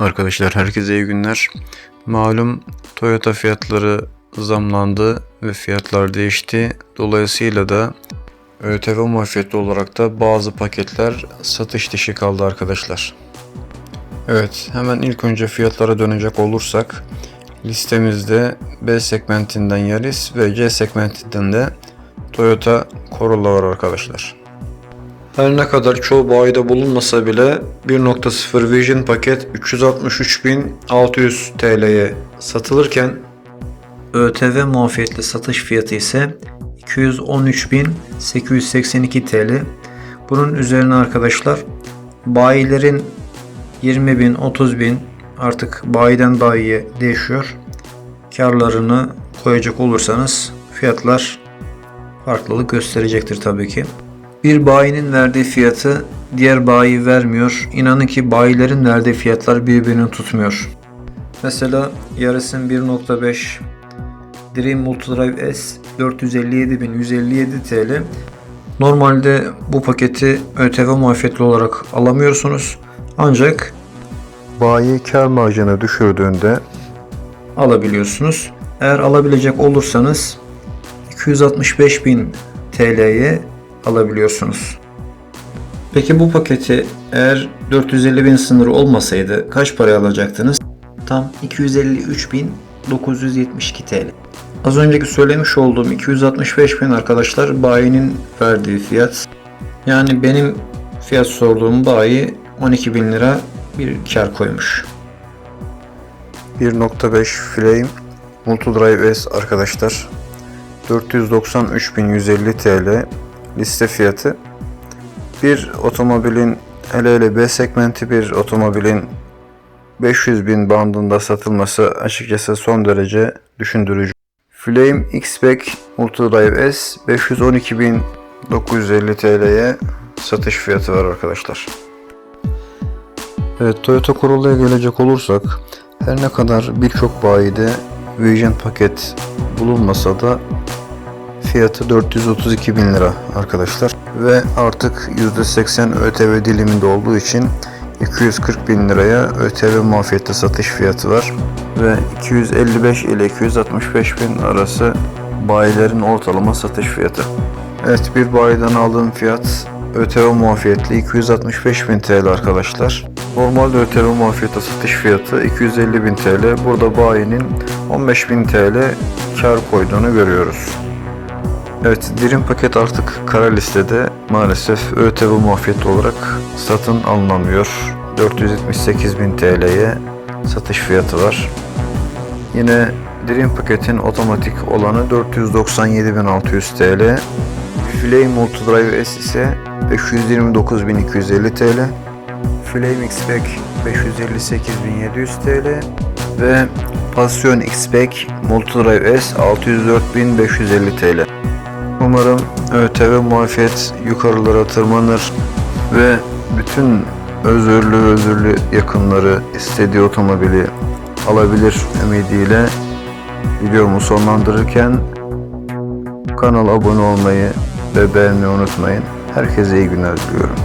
Arkadaşlar herkese iyi günler. Malum Toyota fiyatları zamlandı ve fiyatlar değişti. Dolayısıyla da ÖTV muafiyetli olarak da bazı paketler satış dışı kaldı arkadaşlar. Evet hemen ilk önce fiyatlara dönecek olursak listemizde B segmentinden Yaris ve C segmentinden de Toyota Corolla var arkadaşlar. Her ne kadar çoğu bayide bulunmasa bile 1.0 Vision paket 363.600 TL'ye satılırken ÖTV muafiyetli satış fiyatı ise 213.882 TL. Bunun üzerine arkadaşlar bayilerin 20.000, 30.000 artık bayiden bayiye değişiyor. Karlarını koyacak olursanız fiyatlar farklılık gösterecektir tabii ki. Bir bayinin verdiği fiyatı diğer bayi vermiyor. İnanın ki bayilerin verdiği fiyatlar birbirini tutmuyor. Mesela Yaris'in 1.5 Dream Multidrive S 457.157 TL. Normalde bu paketi ÖTV muafiyetli olarak alamıyorsunuz. Ancak bayi kar marjını düşürdüğünde alabiliyorsunuz. Eğer alabilecek olursanız 265.000 TL'ye alabiliyorsunuz. Peki bu paketi eğer 450 bin sınırı olmasaydı kaç paraya alacaktınız? Tam 253.972 TL. Az önceki söylemiş olduğum 265 bin arkadaşlar bayinin verdiği fiyat. Yani benim fiyat sorduğum bayi 12 bin lira bir kar koymuş. 1.5 Flame Multidrive S arkadaşlar 493.150 TL liste fiyatı. Bir otomobilin hele hele B segmenti bir otomobilin 500 bin bandında satılması açıkçası son derece düşündürücü. Flame X-Pack Multidrive S 512.950 TL'ye satış fiyatı var arkadaşlar. Evet Toyota Corolla'ya gelecek olursak her ne kadar birçok bayide Vision paket bulunmasa da fiyatı 432 bin lira arkadaşlar ve artık %80 ÖTV diliminde olduğu için 240 bin liraya ÖTV muafiyette satış fiyatı var ve 255 ile 265 bin arası bayilerin ortalama satış fiyatı. Evet bir bayiden aldığım fiyat ÖTV muafiyetli 265 bin TL arkadaşlar. Normalde ÖTV muafiyette satış fiyatı 250 bin TL. Burada bayinin 15 bin TL kar koyduğunu görüyoruz. Evet, dirim paket artık kara listede maalesef ÖTV muafiyeti olarak satın alınamıyor. 478.000 TL'ye satış fiyatı var. Yine dirim paketin otomatik olanı 497.600 TL. Flame Multidrive S ise 529.250 TL. Flame X-Pack 558.700 TL ve Passion X-Pack Multidrive S 604.550 TL. Umarım ÖTV muafiyet yukarılara tırmanır ve bütün özürlü özürlü yakınları istediği otomobili alabilir ümidiyle videomu sonlandırırken kanala abone olmayı ve beğenmeyi unutmayın. Herkese iyi günler diliyorum.